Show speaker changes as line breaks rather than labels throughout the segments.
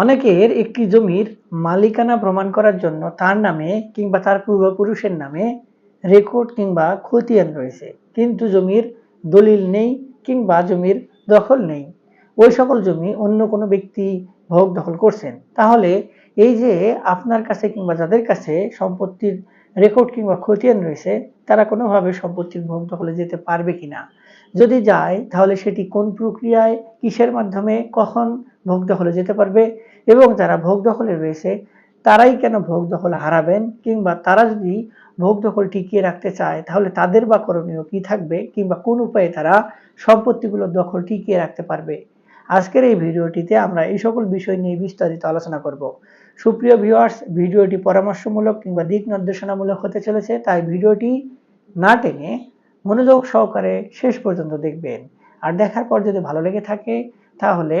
অনেকের একটি জমির মালিকানা প্রমাণ করার জন্য তার নামে কিংবা তার পূর্বপুরুষের নামে রেকর্ড কিংবা খতিয়ান রয়েছে। কিন্তু জমির দলিল নেই কিংবা জমির দখল নেই। ওই সকল জমি অন্য কোনো ব্যক্তি ভোগ দখল করছেন। তাহলে এই যে আপনার কাছে কিংবা যাদের কাছে সম্পত্তির রেকর্ড কিংবা খতিয়ান রয়েছে, তারা কোনোভাবে সম্পত্তির ভোগ দখলে যেতে পারবে কিনা? যদি যায়, তাহলে সেটি কোন প্রক্রিয়ায়, কিসের মাধ্যমে, কখন ভোগ দখলে যেতে পারবে? এবং যারা ভোগ দখলে রয়েছে, তারাই কেন ভোগ দখল হারাবেন? কিংবা তারা যদি ভোগ দখল টিকিয়ে রাখতে চায়, তাহলে তাদের বা করণীয় কি থাকবে? কিংবা কোন উপায়ে তারা সম্পত্তিগুলো দখল টিকিয়ে রাখতে পারবে? আজকের এই ভিডিওটিতে আমরা এই সকল বিষয় নিয়ে বিস্তারিত আলোচনা করব। সুপ্রিয় ভিউয়ার্স ভিডিওটি পরামর্শমূলক কিংবা দিক নির্দেশনামূলক হতে চলেছে, তাই ভিডিওটি না টেনে মনোযোগ সহকারে শেষ পর্যন্ত দেখবেন। আর দেখার পর যদি ভালো লেগে থাকে, তাহলে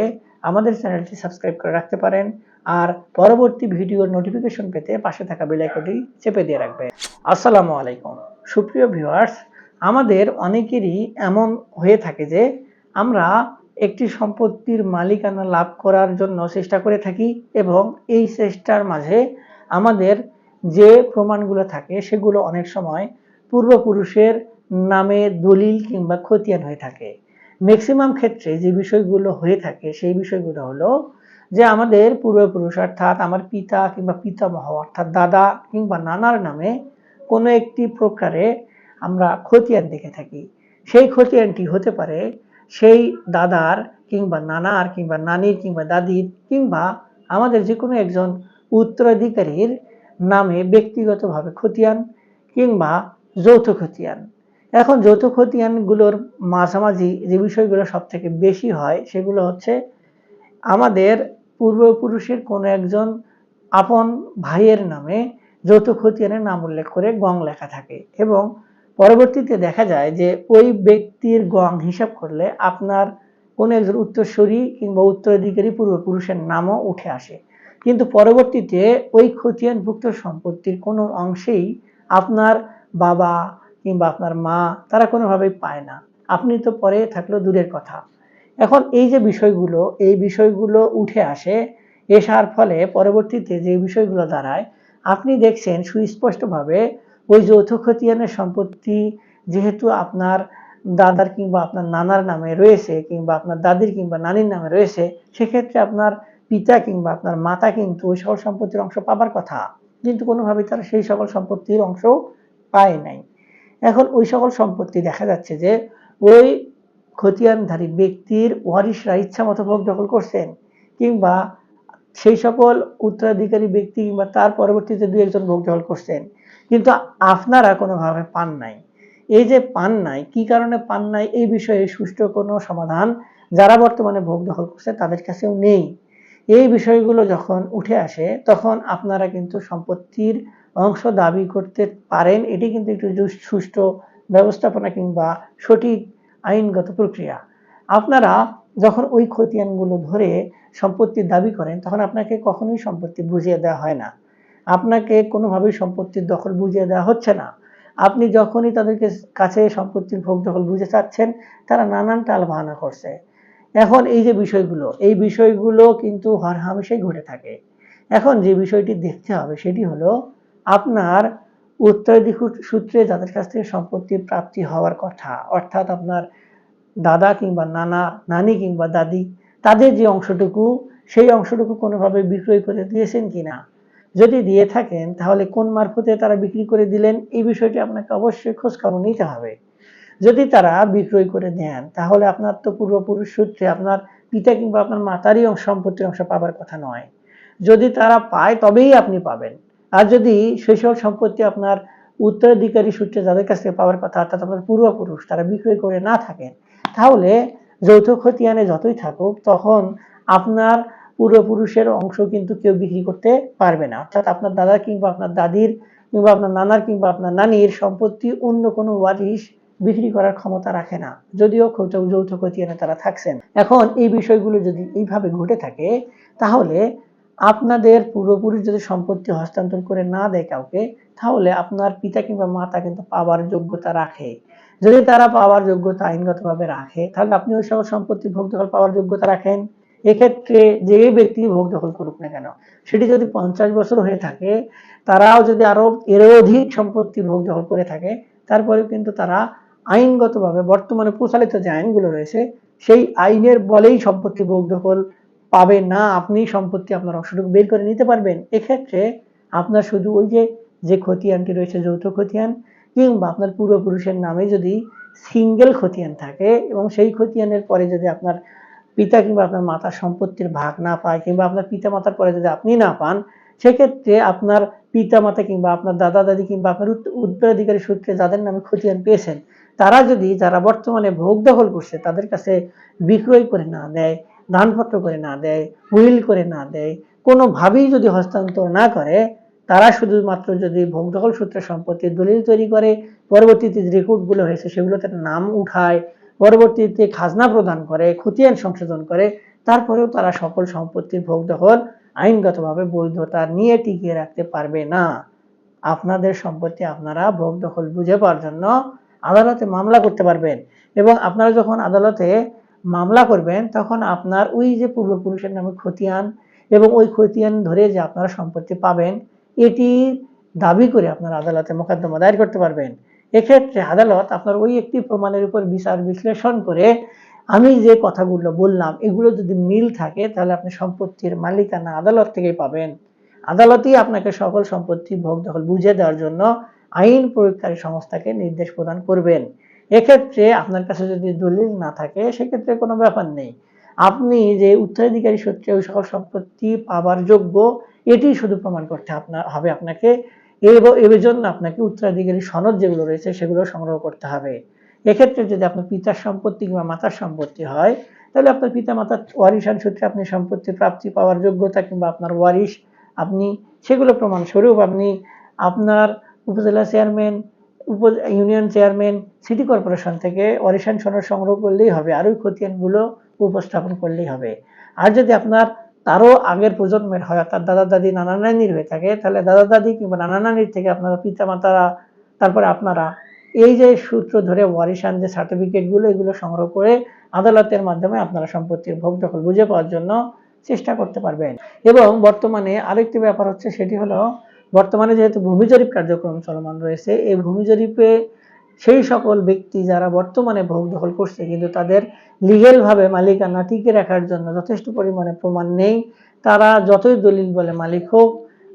আমাদের চ্যানেলটি সাবস্ক্রাইব করে রাখতে পারেন। আর পরবর্তী ভিডিওর নোটিফিকেশন পেতে পাশে থাকা বেল আইকনটি চেপে দিয়ে রাখবেন। আসসালামু আলাইকুম। সুপ্রিয় ভিউয়ার্স, আমাদের অনেকেরই এমন হয়ে থাকে যে, আমরা একটি সম্পত্তির মালিকানা লাভ করার জন্য চেষ্টা করে থাকি এবং এই চেষ্টার মাঝে আমাদের যে প্রমাণগুলো থাকে, সেগুলো অনেক সময় পূর্বপুরুষের নামে দলিল কিংবা খতিয়ান হয়ে থাকে। ম্যাক্সিমাম ক্ষেত্রে যে বিষয়গুলো হয়ে থাকে, সেই বিষয়গুলো হলো যে আমাদের পূর্বপুরুষ অর্থাৎ আমার পিতা কিংবা পিতামহ অর্থাৎ দাদা কিংবা নানার নামে কোনো একটি প্রকারে আমরা খতিয়ান দেখে থাকি। সেই খতিয়ানটি হতে পারে সেই দাদার কিংবা নানার কিংবা নানির কিংবা দাদির কিংবা আমাদের যে কোনো একজন উত্তরাধিকারীর নামে ব্যক্তিগতভাবে খতিয়ান কিংবা যৌথ খতিয়ান। এখন যৌথ খতিয়ানগুলোর মাঝামাঝি যে বিষয়গুলো সব থেকে বেশি হয়, সেগুলো হচ্ছে আমাদের পূর্বপুরুষের কোনো একজন আপন ভাইয়ের নামে যৌথ খতিয়ানের নাম উল্লেখ করে গং লেখা থাকে এবং পরবর্তীতে দেখা যায় যে ওই ব্যক্তির গং হিসাব করলে আপনার কোনো একজন উত্তরসূরি কিংবা উত্তরাধিকারী পূর্বপুরুষের নামও উঠে আসে। কিন্তু পরবর্তীতে ওই খতিয়ানভুক্ত সম্পত্তির কোনো অংশেই আপনার বাবা কিংবা আপনার মা, তারা কোনোভাবেই পায় না। আপনি তো পরে থাকলেও দূরের কথা। এখন এই যে বিষয়গুলো, এই বিষয়গুলো উঠে আসে, এসার ফলে পরবর্তীতে যে বিষয়গুলো দাঁড়ায়, আপনি দেখছেন সুস্পষ্টভাবে ওই যৌথ খতিয়ানের সম্পত্তি যেহেতু আপনার দাদার কিংবা আপনার নানার নামে রয়েছে, কিংবা আপনার দাদির কিংবা নানির নামে রয়েছে, সেক্ষেত্রে আপনার পিতা কিংবা আপনার মাতা কিন্তু ওই সকল সম্পত্তির অংশ পাবার কথা। কিন্তু কোনোভাবেই তারা সেই সকল সম্পত্তির অংশ পায় নাই। এখন ওই সকল সম্পত্তি দেখা যাচ্ছে যে ওই খতিয়ানধারী ব্যক্তির ওয়ারিশরা ইচ্ছা মতো ভোগ দখল করছেন, কিংবা সেই সকল উত্তরাধিকারী ব্যক্তি কিংবা তার পরবর্তীতে দু একজন ভোগ দখল করছেন। কিন্তু আপনারা কোনোভাবে পান নাই। এই যে পান নাই, কি কারণে পান নাই, এই বিষয়ে সুষ্ঠু কোনো সমাধান যারা বর্তমানে ভোগ দখল করছে তাদের কাছেও নেই। এই বিষয়গুলো যখন উঠে আসে, তখন আপনারা কিন্তু সম্পত্তির অংশ দাবি করতে পারেন। এটি কিন্তু একটু সুষ্ঠু ব্যবস্থাপনা কিংবা সঠিক আইনগত প্রক্রিয়া। আপনারা যখন ওই খতিয়ানগুলো ধরে সম্পত্তির দাবি করেন, তখন আপনাকে কখনোই সম্পত্তি বুঝিয়ে দেওয়া হয় না। আপনাকে কোনোভাবেই সম্পত্তির দখল বুঝিয়ে দেওয়া হচ্ছে না। আপনি যখনই তাদেরকে কাছে সম্পত্তির ভোগ দখল বুঝে চাচ্ছেন, তারা নানান টাল বাহানা করছে। এখন এই যে বিষয়গুলো, এই বিষয়গুলো কিন্তু হরহামেশাই ঘটে থাকে। এখন যে বিষয়টি দেখতে হবে সেটি হলো, আপনার উত্তরাধিকার সূত্রে যাদের কাছ থেকে সম্পত্তির প্রাপ্তি হওয়ার কথা, অর্থাৎ আপনার দাদা কিংবা নানা, নানি কিংবা দাদি, তাদের যে অংশটুকু, সেই অংশটুকু কোনোভাবে বিক্রয় করে দিয়েছেন কিনা? যদি দিয়ে থাকেন, তাহলে কোন মারফতে তারা বিক্রি করে দিলেন? এই বিষয়টি আপনাকে অবশ্যই খোঁজ খবর নিতে হবে। যদি তারা বিক্রয় করে দেন তাহলে আপনার তো পূর্বপুরুষ সূত্রে আপনার পিতা কিংবা আপনার মাতারই অংশ, সম্পত্তির অংশ পাবার কথা নয়। যদি তারা পায়, তবেই আপনি পাবেন। আর যদি সেই সব সম্পত্তি আপনার উত্তরাধিকারী সূত্রে যাদের কাছ থেকে পাওয়ার কথা, অর্থাৎ আপনার পূর্বপুরুষ, তারা বিক্রয় করে না থাকেন, তাহলে যৌথ খতিয়ানে যতই থাকুক, তখন আপনার পূর্বপুরুষের অংশ কিন্তু কেউ বিক্রি করতে পারবে না। অর্থাৎ আপনার দাদা কিংবা আপনার দাদির কিংবা আপনার নানার কিংবা আপনার নানির সম্পত্তি অন্য কোনো ওয়ারিশ বিক্রি করার ক্ষমতা রাখে না। যদিও যৌথ খতিয়ানে তারা থাকছেন। এখন এই বিষয়গুলো যদি এইভাবে ঘটে থাকে, তাহলে আপনাদের পূর্বপুরুষ যদি সম্পত্তি হস্তান্তর করে না দেয় কাউকে, তাহলে আপনার পিতা কিংবা মাতা কিন্তু পাওয়ার যোগ্যতা রাখে। যদি তারা পাওয়ার যোগ্যতা আইনগতভাবে রাখে, তাহলে আপনি ওই সকল সম্পত্তি ভোগ দখল পাওয়ার যোগ্যতা রাখেন। এক্ষেত্রে যে ব্যক্তি ভোগ দখল করুক না কেন, সেটি যদি পঞ্চাশ বছর হয়ে থাকে, তারাও যদি আরও এর অধিক সম্পত্তি ভোগ দখল করে থাকে, তারপরেও কিন্তু তারা আইনগতভাবে বর্তমানে প্রচলিত যে আইনগুলো রয়েছে, সেই আইনের বলেই সম্পত্তি ভোগ দখল পাবেন না। আপনি সম্পত্তি আপনার অংশটুকু বের করে নিতে পারবেন। এক্ষেত্রে আপনার শুধু ওই যে যে খতিয়ানটি রয়েছে, যৌথ খতিয়ান, কিংবা আপনার পূর্বপুরুষের নামে যদি সিঙ্গেল খতিয়ান থাকে, এবং সেই খতিয়ানের পরে যদি আপনার পিতা কিংবা আপনার মাতার সম্পত্তির ভাগ না পায়, কিংবা আপনার পিতা মাতার পরে যদি আপনি না পান সেক্ষেত্রে আপনার পিতা মাতা কিংবা আপনার দাদা দাদি কিংবা আপনার উত্তরাধিকারী সূত্রে যাদের নামে খতিয়ান পেয়েছেন, তারা যদি যারা বর্তমানে ভোগ দখল করছে, তাদের কাছে বিক্রয় করে না দেয়, দানপত্র করে না দেয়, উইল করে না দেয়, কোনোভাবেই যদি হস্তান্তর না করে, তারা শুধুমাত্র যদি ভোগ দখল সূত্রে সম্পত্তি দলিল তৈরি করে, পরবর্তীতে যে রেকর্ডগুলো হয়েছে সেগুলোতে নাম উঠায়, পরবর্তীতে খাজনা প্রদান করে, খতিয়ান সংশোধন করে তারপরেও তারা সকল সম্পত্তির ভোগ দখল আইনগতভাবে বৈধতা নিয়ে টিকিয়ে রাখতে পারবে না। আপনাদের সম্পত্তি আপনারা ভোগ দখল বুঝে পাওয়ার জন্য আদালতে মামলা করতে পারবেন এবং আপনারা যখন আদালতে মামলা করবেন, তখন আপনার ওই যে পূর্বপুরুষের নামে খতিয়ান এবং ওই খতিয়ান ধরে যে আপনারা সম্পত্তি পাবেন, এটি দাবি করে আপনারা আদালতে মোকদ্দমা দায়ের করতে পারবেন। এক্ষেত্রে আদালত আপনার ওই একটি প্রমাণের উপর বিচার বিশ্লেষণ করে আমি যে কথাগুলো বললাম, এগুলো যদি মিল থাকে, তাহলে আপনি সম্পত্তির মালিকানা আদালত থেকেই পাবেন। আদালতই আপনাকে সকল সম্পত্তি ভোগ দখল বুঝিয়ে দেওয়ার জন্য আইন প্রয়োগকারী সংস্থাকে নির্দেশ প্রদান করবেন। এক্ষেত্রে আপনার কাছে যদি দলিল না থাকে, সেক্ষেত্রে কোনো ব্যাপার নেই। আপনি যে উত্তরাধিকারী সূত্রে ওই সকল সম্পত্তি পাবার যোগ্য, এটি শুধু প্রমাণ করতে আপনার হবে আপনাকে। এবং এর জন্য আপনাকে উত্তরাধিকারী সনদ যেগুলো রয়েছে, সেগুলো সংগ্রহ করতে হবে। এক্ষেত্রে যদি আপনার পিতার সম্পত্তি কিংবা মাতার সম্পত্তি হয়, তাহলে আপনার পিতা মাতার ওয়ারিশান সূত্রে আপনি সম্পত্তি প্রাপ্তি পাওয়ার যোগ্যতা কিংবা আপনার ওয়ারিশ আপনি সেগুলো প্রমাণস্বরূপ আপনি আপনার উপজেলা চেয়ারম্যান, উপ, ইউনিয়ন চেয়ারম্যান, সিটি কর্পোরেশন থেকে ওয়ারিশান সনদ সংগ্রহ করলেই হবে আর ওই খতিয়ানগুলো উপস্থাপন করলেই হবে। আর যদি আপনার তারও আগের প্রজন্মের হয়, অর্থাৎ দাদা দাদি নানা নানির হয়ে থাকে, তাহলে দাদা দাদি কিংবা নানা নানির থেকে আপনারা পিতা মাতারা তারপরে আপনারা এই যে সূত্র ধরে ওয়ারিশান যে সার্টিফিকেটগুলো এগুলো সংগ্রহ করে আদালতের মাধ্যমে আপনারা সম্পত্তির ভোগ দখল বুঝে পাওয়ার জন্য চেষ্টা করতে পারবেন। এবং বর্তমানে আরেকটি ব্যাপার হচ্ছে, সেটি হলো বর্তমানে যেহেতু ভূমি জরিপ কার্যক্রম চলমান রয়েছে, এই ভূমি জরিপে সেই সকল ব্যক্তি যারা বর্তমানে ভোগ দখল করছে, কিন্তু তাদের লিগেলভাবে মালিকানা টিকে রাখার জন্য যথেষ্ট পরিমাণে প্রমাণ নেই। তারা যতই দলিল বলে মালিক হোক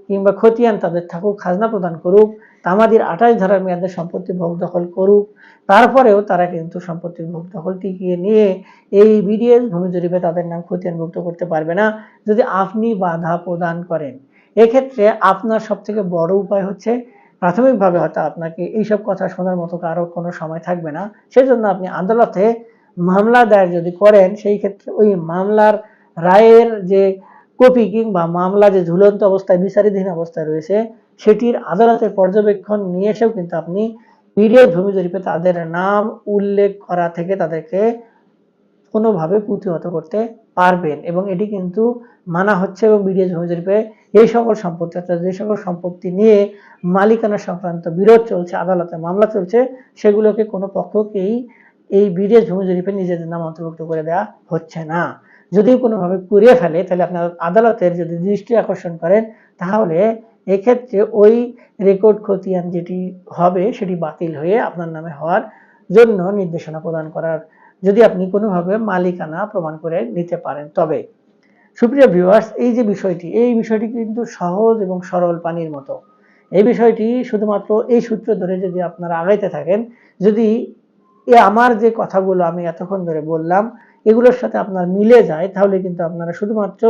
কিংবা খতিয়ান তাদের থাকুক, খাজনা প্রদান করুক, তামাদির আঠাশ ধারার মেয়াদে সম্পত্তি ভোগ দখল করুক, তারপরেও তারা কিন্তু সম্পত্তির ভোগ দখল টিকিয়ে নিয়ে এই বিডিএস ভূমি জরিপে তাদের নাম খতিয়ানভুক্ত করতে পারবে না যদি আপনি বাধা প্রদান করেন। এক্ষেত্রে আপনার সব থেকে বড় উপায় হচ্ছে, প্রাথমিকভাবে হয়তো আপনাকে এইসব কথা শোনার মতো কারও কোনো সময় থাকবে না। সেজন্য আপনি আদালতে মামলা দায়ের যদি করেন, সেই ক্ষেত্রে ওই মামলার রায়ের যে কপি কিংবা মামলা যে ঝুলন্ত অবস্থায়, বিচারাধীন অবস্থায় রয়েছে, সেটির আদালতের পর্যবেক্ষণ নিয়ে এসেও কিন্তু আপনি পিডিএফ ভূমি জরিপে তাদের নাম উল্লেখ করা থেকে তাদেরকে কোনোভাবে প্রতিহত করতে পারবেন। এবং এটি কিন্তু মানা হচ্ছে এবং বিডিএস ভূমি জরিপে এই সকল সম্পত্তি, অর্থাৎ যে সকল সম্পত্তি নিয়ে মালিকানা সংক্রান্ত বিরোধ চলছে, আদালতে মামলা চলছে, সেগুলোকে কোনো পক্ষকেই এই বিডিএস ভূমি জরিপে নিজেদের নাম অন্তর্ভুক্ত করে দেওয়া হচ্ছে না। যদি কোনোভাবে পুড়িয়ে ফেলে, তাহলে আপনার আদালতের যদি দৃষ্টি আকর্ষণ করেন, তাহলে এক্ষেত্রে ওই রেকর্ড খতিয়ান যেটি হবে, সেটি বাতিল হয়ে আপনার নামে হওয়ার জন্য নির্দেশনা প্রদান করার, যদি আপনি কোনোভাবে মালিকানা প্রমাণ করে নিতে পারেন। তবে সুপ্রিয় ভিউয়ার্স এই যে বিষয়টি, এই বিষয়টি কিন্তু সহজ এবং সরল পানির মতো। এই বিষয়টি শুধুমাত্র এই সূত্র ধরে যদি আপনারা আগাইতে থাকেন, যদি এ আমার যে কথাগুলো আমি এতক্ষণ ধরে বললাম, এগুলোর সাথে আপনার মিলে যায়, তাহলে কিন্তু আপনারা শুধুমাত্র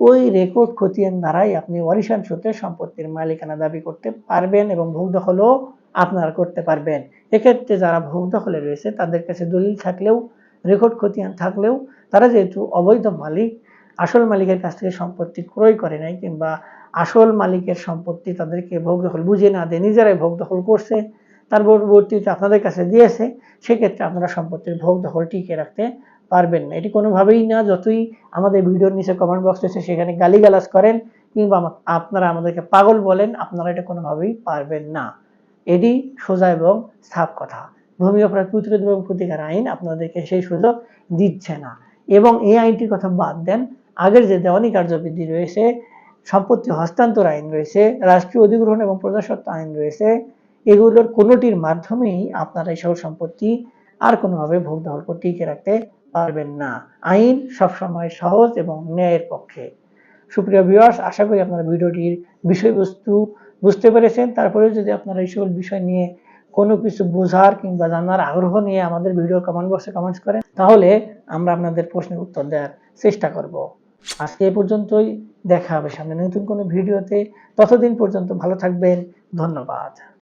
ওই রেকর্ড খতিয়ান দ্বারাই আপনি ওয়ারিশান সূত্রে সম্পত্তির মালিকানা দাবি করতে পারবেন এবং ভোগ দখলও আপনারা করতে পারবেন। এক্ষেত্রে যারা ভোগ দখলে রয়েছে, তাদের কাছে দলিল থাকলেও রেকর্ড খতিয়ান থাকলেও, তারা যেহেতু অবৈধ মালিক, আসল মালিকের কাছ থেকে সম্পত্তি ক্রয় করে নাই কিংবা আসল মালিকের সম্পত্তি তাদেরকে ভোগ দখল বুঝে না দিয়ে নিজেরাই ভোগ দখল করছে তার পরবর্তীতে আপনাদের কাছে দিয়েছে সেক্ষেত্রে আপনারা সম্পত্তির ভোগ দখল টিকিয়ে রাখতে পারবেন না। এটি কোনোভাবেই না, যতই আমাদের ভিডিওর নিচে কমেন্ট বক্স রয়েছে, সেখানে গালিগালাজ করেন কিংবা আপনারা আমাদেরকে পাগল বলেন, আপনারা এটা কোনোভাবেই পারবেন না। এটি সোজা এবং সাফ কথা। ভূমি অপরাধ প্রতিরোধ এবং প্রতিকার আইন আপনাদেরকে সেই সুযোগ দিচ্ছে না। এবং এই আইনটির কথা বাদ দেন, আগের যে দেওয়ানি কার্যবিধি রয়েছে, সম্পত্তি হস্তান্তর আইন রয়েছে, রাষ্ট্রীয় অধিগ্রহণ এবং প্রজাস্বত্ব আইন রয়েছে এগুলোর কোনোটির মাধ্যমেই আপনারা সকল সম্পত্তি আর কোনোভাবে ভোগ দখল টিকে রাখতে পারবেন না। আইন সবসময় সহজ এবং ন্যায়ের পক্ষে। সুপ্রিয় ভিউয়ার্স আশা করি আপনারা ভিডিওটির বিষয়বস্তু বুঝতে পেরেছেন। তারপরে যদি আপনারা এই সকল বিষয় নিয়ে কোনো কিছু বোঝার কিংবা জানার আগ্রহ নিয়ে আমাদের ভিডিও কমেন্ট বক্সে কমেন্টস করেন, তাহলে আমরা আপনাদের প্রশ্নের উত্তর দেওয়ার চেষ্টা করব। আজকে এ পর্যন্তই। দেখা হবে সামনে নতুন কোনো ভিডিওতে। ততদিন পর্যন্ত ভালো থাকবেন। ধন্যবাদ।